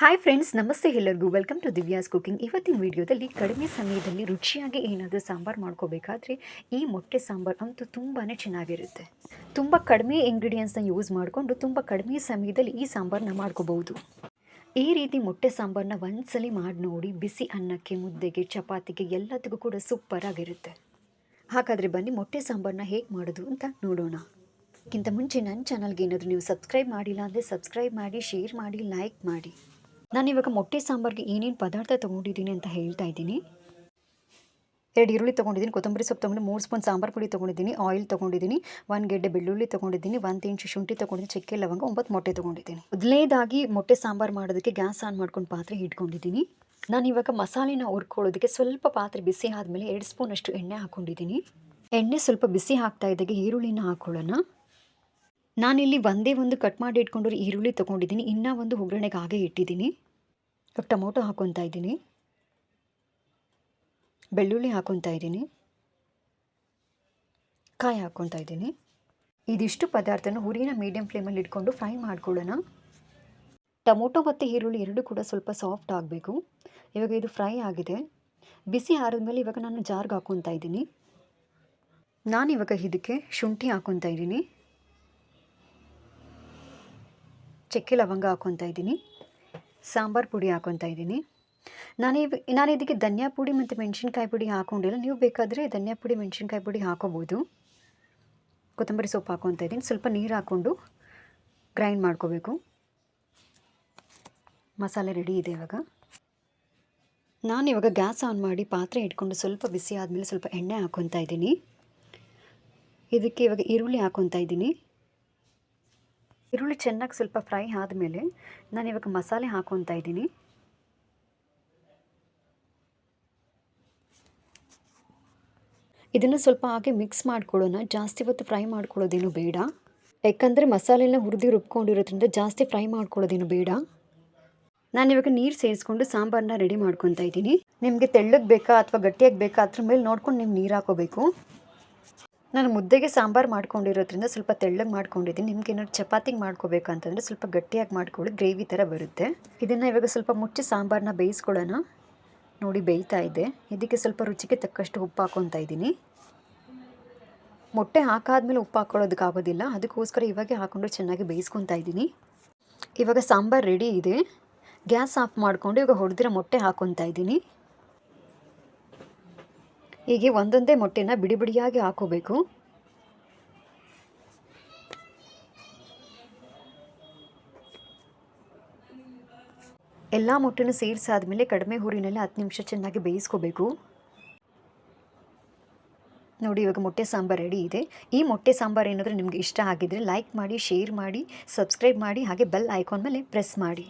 Hi friends ನಮಸ್ತೆ ಎಲ್ಲರಿಗೂ. Welcome to Divya's cooking ಇವತ್ತಿನ ವಿಡಿಯೋದಲ್ಲಿ ಕಡಿಮೆ ಸಮಯದಲ್ಲಿ ರುಚಿಯಾಗಿ ಏನಾದರೂ ಸಾಂಬಾರು ಮಾಡ್ಕೋಬೇಕಾದ್ರೆ ಈ ಮೊಟ್ಟೆ ಸಾಂಬಾರು ಅಂತೂ ತುಂಬಾ ಚೆನ್ನಾಗಿರುತ್ತೆ. ತುಂಬ ಕಡಿಮೆ ಇಂಗ್ರೀಡಿಯೆಂಟ್ಸ್ನ ಯೂಸ್ ಮಾಡಿಕೊಂಡು ತುಂಬ ಕಡಿಮೆ ಸಮಯದಲ್ಲಿ ಈ ಸಾಂಬಾರನ್ನ ಮಾಡ್ಕೋಬಹುದು. ಈ ರೀತಿ ಮೊಟ್ಟೆ ಸಾಂಬಾರನ್ನ ಒಂದ್ಸಲಿ ಮಾಡಿ ನೋಡಿ, ಬಿಸಿ ಅನ್ನಕ್ಕೆ, ಮುದ್ದೆಗೆ, ಚಪಾತಿಗೆ ಎಲ್ಲದಕ್ಕೂ ಕೂಡ ಸೂಪರ್ ಆಗಿರುತ್ತೆ. ಹಾಗಾದರೆ ಬನ್ನಿ ಮೊಟ್ಟೆ ಸಾಂಬಾರನ್ನ ಹೇಗೆ ಮಾಡೋದು ಅಂತ ನೋಡೋಣ. ಅದಕ್ಕಿಂತ ಮುಂಚೆ ನನ್ನ ಚಾನಲ್ಗೆ ಏನಾದರೂ ನೀವು ಸಬ್ಸ್ಕ್ರೈಬ್ ಮಾಡಿಲ್ಲ ಅಂದರೆ ಸಬ್ಸ್ಕ್ರೈಬ್ ಮಾಡಿ ಶೇರ್ ಮಾಡಿ ಲೈಕ್ ಮಾಡಿ. ನಾನು ಇವಾಗ ಮೊಟ್ಟೆ ಸಾಂಬಾರಿಗೆ ಏನೇನು ಪದಾರ್ಥ ತೊಗೊಂಡಿದ್ದೀನಿ ಅಂತ ಹೇಳ್ತಾ ಇದ್ದೀನಿ. ಎರಡು ಈರುಳ್ಳಿ ತೊಗೊಂಡಿದ್ದೀನಿ, ಕೊತ್ತಂಬರಿ ಸೊಪ್ಪು ತೊಗೊಂಡು ಮೂರು ಸ್ಪೂನ್ ಸಾಂಬಾರು ಪುಡಿ ತೊಗೊಂಡಿದ್ದೀನಿ, ಆಯಿಲ್ ತೊಗೊಂಡಿದ್ದೀನಿ ಒಂದು ಗೆಡ್ಡೆ ಬೆಳ್ಳುಳ್ಳಿ ತೊಗೊಂಡಿದ್ದೀನಿ ಒಂದು ಇಂಚು ಶುಂಠಿ ತೊಗೊಂಡಿದ್ದೀನಿ, ಚಕ್ಕೆ ಲವಂಗ ಒಂಬತ್ತು ಮೊಟ್ಟೆ ತೊಗೊಂಡಿದ್ದೀನಿ. ಮೊದಲನೇದಾಗಿ ಮೊಟ್ಟೆ ಸಾಂಬಾರು ಮಾಡೋದಕ್ಕೆ ಗ್ಯಾಸ್ ಆನ್ ಮಾಡ್ಕೊಂಡು ಪಾತ್ರೆ ಇಟ್ಕೊಂಡಿದ್ದೀನಿ. ನಾನು ಇವಾಗ ಮಸಾಲೆನ ಹುರ್ಕೊಳ್ಳೋದಕ್ಕೆ ಸ್ವಲ್ಪ ಪಾತ್ರೆ ಬಿಸಿ ಆದಮೇಲೆ ಎರಡು ಸ್ಪೂನಷ್ಟು ಎಣ್ಣೆ ಹಾಕ್ಕೊಂಡಿದ್ದೀನಿ ಎಣ್ಣೆ ಸ್ವಲ್ಪ ಬಿಸಿ ಹಾಕ್ತಾ ಇದ್ದಾಗೆ ಈರುಳ್ಳಿನ ಹಾಕ್ಕೊಳ್ಳೋಣ ನಾನಿಲ್ಲಿ ಒಂದೇ ಒಂದು ಕಟ್ ಮಾಡಿ ಇಟ್ಕೊಂಡಿರೋ ಈರುಳ್ಳಿ ತೊಗೊಂಡಿದ್ದೀನಿ. ಇನ್ನೂ ಒಂದು ಒಗ್ಗರಣೆಗೆ ಹಾಗೆ ಇಟ್ಟಿದ್ದೀನಿ. ಇವಾಗ ಟೊಮೊಟೊ ಹಾಕೊತಾ ಇದ್ದೀನಿ. ಬೆಳ್ಳುಳ್ಳಿ ಹಾಕೊತಾ ಇದ್ದೀನಿ. ಕಾಯಿ ಹಾಕ್ಕೊತಾ ಇದ್ದೀನಿ. ಇದಿಷ್ಟು ಪದಾರ್ಥನ ಹುರಿನ ಮೀಡಿಯಂ ಫ್ಲೇಮಲ್ಲಿ ಇಟ್ಕೊಂಡು ಫ್ರೈ ಮಾಡ್ಕೊಳ್ಳೋಣ. ಟೊಮೊಟೊ ಮತ್ತು ಈರುಳ್ಳಿ ಎರಡೂ ಕೂಡ ಸ್ವಲ್ಪ ಸಾಫ್ಟ್ ಆಗಬೇಕು. ಇವಾಗ ಇದು ಫ್ರೈ ಆಗಿದೆ. ಬಿಸಿ ಆರಿದ್ಮೇಲೆ ಇವಾಗ ನಾನು ಜಾರ್ಗೆ ಹಾಕ್ಕೊತಾ ಇದ್ದೀನಿ. ನಾನಿವಾಗ ಇದಕ್ಕೆ ಶುಂಠಿ ಹಾಕ್ಕೊತಾ ಇದ್ದೀನಿ. ಚಕ್ಕೆ ಲವಂಗ ಹಾಕ್ಕೊತಾ ಇದ್ದೀನಿ. ಸಾಂಬಾರು ಪುಡಿ ಹಾಕ್ಕೊತಾ ಇದ್ದೀನಿ. ನಾನು ನಾನು ಇದಕ್ಕೆ ಧನಿಯಾ ಪುಡಿ ಮತ್ತು ಮೆಣಸಿನ್ಕಾಯಿ ಪುಡಿ ಹಾಕೊಂಡಿಲ್ಲ. ನೀವು ಬೇಕಾದರೆ ಧನಿಯಾ ಪುಡಿ, ಮೆಣಸಿನ್ಕಾಯಿ ಪುಡಿ ಹಾಕೋಬೋದು. ಕೊತ್ತಂಬರಿ ಸೊಪ್ಪು ಹಾಕ್ಕೊತಾ ಇದ್ದೀನಿ. ಸ್ವಲ್ಪ ನೀರು ಹಾಕ್ಕೊಂಡು ಗ್ರೈಂಡ್ ಮಾಡ್ಕೋಬೇಕು. ಮಸಾಲೆ ರೆಡಿ ಇದೆ ಇವಾಗ. ನಾನು ಇವಾಗ ಗ್ಯಾಸ್ ಆನ್ ಮಾಡಿ ಪಾತ್ರೆ ಇಟ್ಕೊಂಡು ಸ್ವಲ್ಪ ಬಿಸಿ ಆದಮೇಲೆ ಸ್ವಲ್ಪ ಎಣ್ಣೆ ಹಾಕ್ಕೊತಾ ಇದ್ದೀನಿ. ಇದಕ್ಕೆ ಇವಾಗ ಈರುಳ್ಳಿ ಹಾಕ್ಕೊತಾ ಇದ್ದೀನಿ. ಈರುಳ್ಳಿ ಚೆನ್ನಾಗಿ ಸ್ವಲ್ಪ ಫ್ರೈ ಆದಮೇಲೆ ನಾನು ಇವಾಗ ಮಸಾಲೆ ಹಾಕೊತಾ ಇದ್ದೀನಿ. ಇದನ್ನು ಸ್ವಲ್ಪ ಹಾಗೆ ಮಿಕ್ಸ್ ಮಾಡ್ಕೊಳ್ಳೋಣ. ಜಾಸ್ತಿ ಹೊತ್ತು ಫ್ರೈ ಮಾಡ್ಕೊಳ್ಳೋದೇನು ಬೇಡ. ಯಾಕಂದರೆ ಮಸಾಲೆನ ಹುರಿದು ರುಬ್ಕೊಂಡಿರೋದ್ರಿಂದ ಜಾಸ್ತಿ ಫ್ರೈ ಮಾಡ್ಕೊಳ್ಳೋದೇನು ಬೇಡ. ನಾನು ಇವಾಗ ನೀರು ಸೇರಿಸ್ಕೊಂಡು ಸಾಂಬಾರನ್ನ ರೆಡಿ ಮಾಡ್ಕೊತಾ ಇದ್ದೀನಿ. ನಿಮಗೆ ತೆಳ್ಳಗೆ ಬೇಕಾ ಅಥವಾ ಗಟ್ಟಿಯಾಗಿ ಬೇಕಾ ಅದ್ರ ಮೇಲೆ ನೋಡ್ಕೊಂಡು ನೀವು ನೀರು ಹಾಕೋಬೇಕು. ನಾನು ಮುದ್ದೆಗೆ ಸಾಂಬಾರು ಮಾಡ್ಕೊಂಡಿರೋದ್ರಿಂದ ಸ್ವಲ್ಪ ತೆಳ್ಳಗೆ ಮಾಡ್ಕೊಂಡಿದ್ದೀನಿ. ನಿಮ್ಗೆ ಏನಾದ್ರು ಚಪಾತಿಗೆ ಮಾಡ್ಕೋಬೇಕು ಅಂತಂದರೆ ಸ್ವಲ್ಪ ಗಟ್ಟಿಯಾಗಿ ಮಾಡ್ಕೊಳ್ಳಿ. ಗ್ರೇವಿ ಥರ ಬರುತ್ತೆ. ಇದನ್ನು ಇವಾಗ ಸ್ವಲ್ಪ ಮುಚ್ಚಿ ಸಾಂಬಾರನ್ನ ಬೇಯಿಸ್ಕೊಳ್ಳೋಣ. ನೋಡಿ ಬೇಯ್ತಾ ಇದೆ. ಇದಕ್ಕೆ ಸ್ವಲ್ಪ ರುಚಿಗೆ ತಕ್ಕಷ್ಟು ಉಪ್ಪು ಹಾಕ್ಕೊತಾ ಇದ್ದೀನಿ. ಮೊಟ್ಟೆ ಹಾಕಾದ್ಮೇಲೆ ಉಪ್ಪು ಹಾಕ್ಕೊಳ್ಳೋದಕ್ಕಾಗೋದಿಲ್ಲ ಅದಕ್ಕೋಸ್ಕರ ಇವಾಗೆ ಹಾಕ್ಕೊಂಡು ಚೆನ್ನಾಗಿ ಬೇಯಿಸ್ಕೊತಾ ಇದ್ದೀನಿ. ಇವಾಗ ಸಾಂಬಾರು ರೆಡಿ ಇದೆ. ಗ್ಯಾಸ್ ಆಫ್ ಮಾಡಿಕೊಂಡು ಇವಾಗ ಹೊಡೆದಿರೋ ಮೊಟ್ಟೆ ಹಾಕ್ಕೊತಾ ಇದ್ದೀನಿ. ಹೀಗೆ ಒಂದೊಂದೇ ಮೊಟ್ಟೆನ ಬಿಡಿ ಬಿಡಿಯಾಗಿ ಹಾಕೋಬೇಕು. ಎಲ್ಲ ಮೊಟ್ಟೆನೂ ಸೇರಿಸಾದ್ಮೇಲೆ ಕಡಿಮೆ ಹುರಿನಲ್ಲಿ ಹತ್ತು ನಿಮಿಷ ಚೆನ್ನಾಗಿ ಬೇಯಿಸ್ಕೋಬೇಕು. ನೋಡಿ, ಇವಾಗ ಮೊಟ್ಟೆ ಸಾಂಬಾರು ರೆಡಿ ಇದೆ. ಈ ಮೊಟ್ಟೆ ಸಾಂಬಾರು ಏನಾದರೂ ನಿಮಗೆ ಇಷ್ಟ ಆಗಿದ್ದರೆ ಲೈಕ್ ಮಾಡಿ ಶೇರ್ ಮಾಡಿ ಸಬ್ಸ್ಕ್ರೈಬ್ ಮಾಡಿ, ಹಾಗೆ ಬೆಲ್ ಐಕಾನ್ ಮೇಲೆ ಪ್ರೆಸ್ ಮಾಡಿ.